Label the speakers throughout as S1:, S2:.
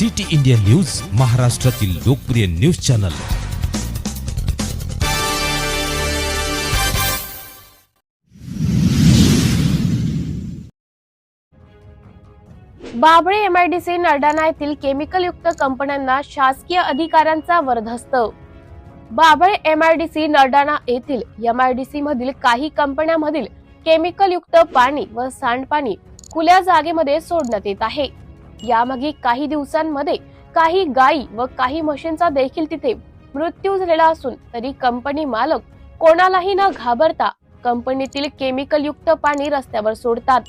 S1: City India news महाराष्ट्रातील लोकप्रिय news channel.
S2: Babhale MIDC Nardana येथील केमिकलयुक्त कंपन्यांना शासकीय अधिकाऱ्यांचा वरदहस्त. बाभळे एमआयडीसी नरडाणा येथील एमआयडीसी मधील काही कंपन्यांमधील केमिकलयुक्त पाणी व सांडपाणी खुल्या जागेमध्ये सोडण्यात येत आहे. यामागे काही दिवसांमध्ये काही गायी व काही म्हशींचा देखील तिथे मृत्यू झालेला असून तरी कंपनी मालक कोणालाही न घाबरता कंपनीतील केमिकलयुक्त पाणी रस्त्यावर सोडतात.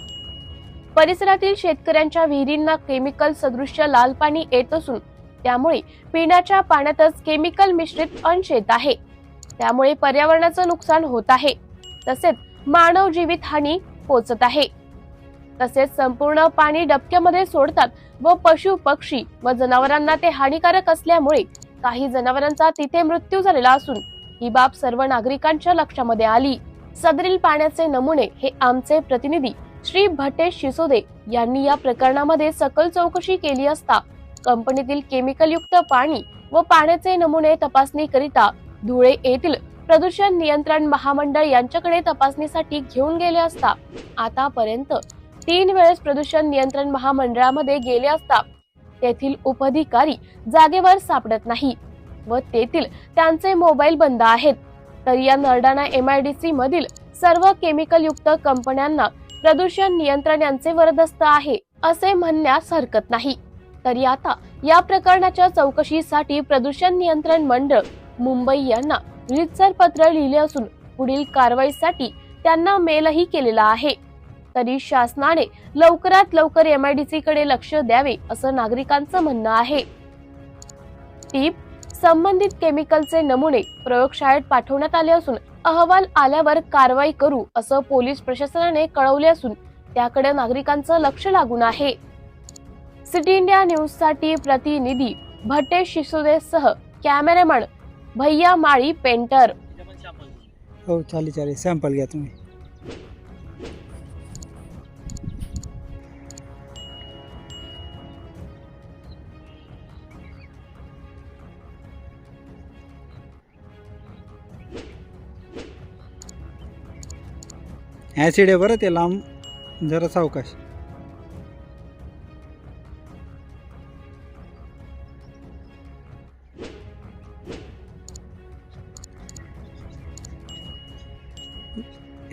S2: परिसरातील शेतकऱ्यांच्या विहिरींना केमिकल सदृश्य लाल पाणी येत असून त्यामुळे पिण्याच्या पाण्यातच केमिकल मिश्रित अंश येत आहे. त्यामुळे पर्यावरणाचं नुकसान होत आहे. तसेच मानव जीवित हानी पोचत आहे. तसेच संपूर्ण पाणी डबक्यामध्ये सोडतात व पशु पक्षी व जनावरांना ते हानिकारक असल्यामुळे काही जनावरांचा तिथे मृत्यू झालेला असून ही बाब सर्व नागरिकांच्या लक्षामध्ये आली. सदरील पाण्याचे नमुने हे आमचे प्रतिनिधी श्री भटेश शिसोदे यांनी या प्रकरणामध्ये सकल चौकशी केली असता कंपनीतील केमिकलयुक्त पाणी व पाण्याचे नमुने तपासणीकरिता धुळे येथील प्रदूषण नियंत्रण महामंडळ यांच्याकडे तपासणीसाठी घेऊन गेले असता आतापर्यंत तीन वेळेस प्रदूषण नियंत्रण महामंडळामध्ये गेले असता तेथील उपधिकारी जागेवर सापडत नाही व तेथील त्यांचे मोबाईल बंद आहेत. तर या नरडाणा एमआयडीसी मधील सर्व केमिकलयुक्त कंपन्यांना प्रदूषण नियंत्रण यांचे वरदस्त आहे असे म्हणण्यास हरकत नाही. तरी आता या प्रकरणाच्या चौकशीसाठी प्रदूषण नियंत्रण मंडळ मुंबई यांना रितसर पत्र लिहिले असून पुढील कारवाईसाठी त्यांना मेलही केलेला आहे. तरी शासनाने लवकरात लवकर एमआयडीसी कडे लक्ष द्यावे असं नागरिकांचं म्हणणं आहे. टीप संबंधित केमिकलचे नमुने प्रयोगशाळेत पाठवण्यात आले असून अहवाल आल्यावर कारवाई करू असं पोलीस प्रशासनाने कळवले असून त्याकडे नागरिकांचं लक्ष लागून आहे. सिटी इंडिया न्यूजसाठी प्रतिनिधी भट्टे शिसोदे सह कॅमेरामॅन भैया माळी पेंटर.
S3: हो चालेल चालेल. सॅम्पल घ्या तुम्ही. ॲसिड आहे बरं ते लांब जरा सावकाश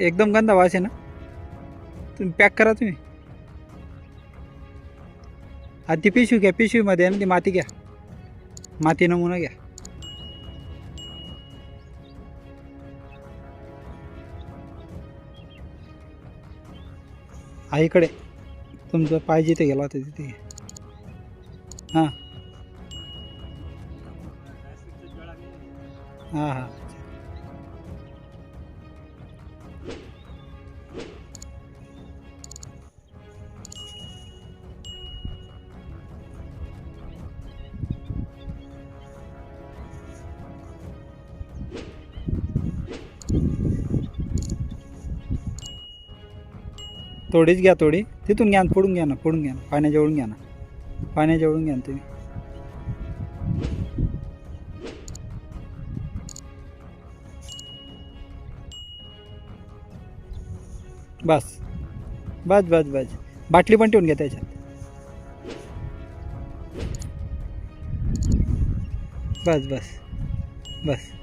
S3: एकदम गंदा वास आहे ना? तुम्ही पॅक करा तुम्ही. आधी ती पिशवी घ्या पिशवीमध्ये आहे ना ती माती घ्या. माती नमुना घ्या. आईकडे. तुमचं पाहिजे ते गेला होता तिथे. हां. हां हां. थोडीच घ्या थोडी तिथून घ्या फोडून घ्या ना फोडून घ्या ना. पाण्याजवळून घ्या ना. पाण्याजवळून घ्या ना तुम्ही. बस. बस बस बस. बाटली पण ठेवून घ्या त्याच्यात. बस बस. बस.